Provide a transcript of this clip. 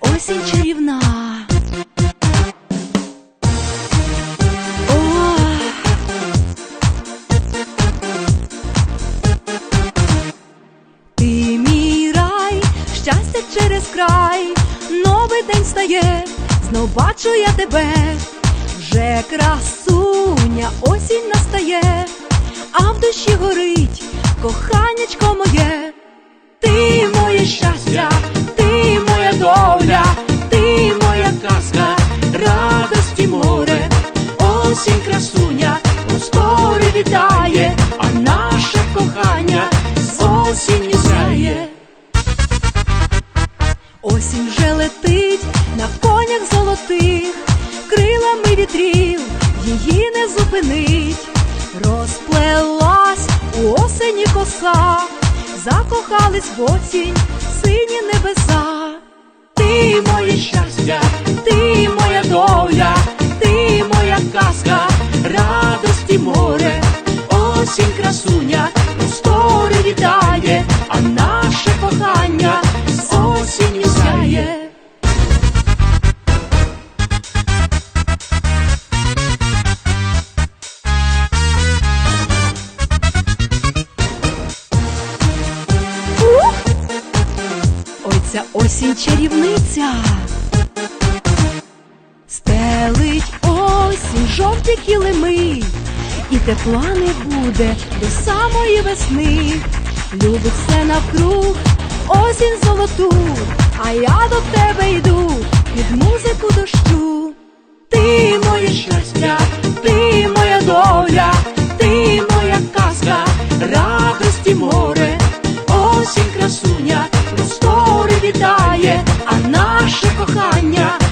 осінь чарівна. Ти мій рай, щастя через край, новий день стає, знов бачу я тебе, вже красуня, осінь настає, а в душі горить коханячко моє, Осінь вже летить на конях золотих, крилами вітрів її не зупинить, розплелась у осені коса, закохались в осінь сині небеса. Осінь чарівниця. Стелить осінь жовті килими, і тепла не буде до самої весни. Любить все навкруг, осінь золоту, а я до тебе йду під музику дощу. Ти моє щастя, осінь красуня, простори вітає, а наше кохання